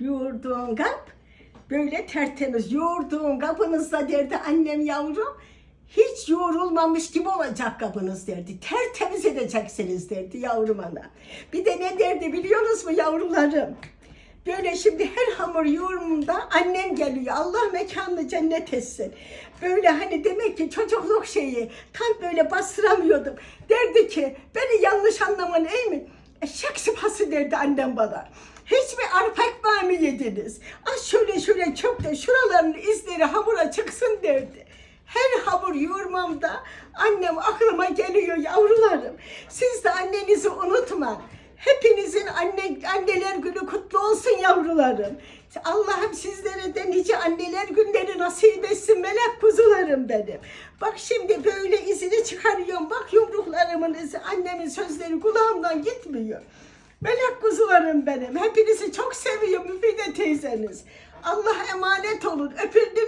yoğurduğun kap böyle tertemiz. Yoğurduğun kapınızda derdi annem yavrum. Hiç yoğrulmamış gibi olacak kapınız derdi. Tertemiz edeceksiniz derdi yavrum ana. Bir de ne derdi biliyorsunuz mu yavrularım? Böyle şimdi her hamur yoğurumunda annem geliyor. Allah mekanını cennet etsin. Böyle hani demek ki çocukluk şeyi tam böyle bastıramıyordum. Derdi ki beni yanlış anlaman ey mi? Eşek sıpası derdi annem bana. Hiç mi arpa ekmeği mi yediniz? Az şöyle şöyle çok da şuraların izleri hamura çıksın derdi. Her hamur yoğurmamda annem aklıma geliyor yavrularım. Siz de annenizi unutma. Hepinizin anne, anneler günü kutlu olsun yavrularım. Allah'ım sizlere de nice anneler günleri nasip etsin melek kuzularım benim. Bak şimdi böyle izini çıkarıyorum. Bak yumruklarımın izi. Annemin sözleri kulağımdan gitmiyor. Melek kuzularım benim. Hepinizi çok seviyorum Müfide teyzeniz. Allah emanet olun. Öpüldünüz.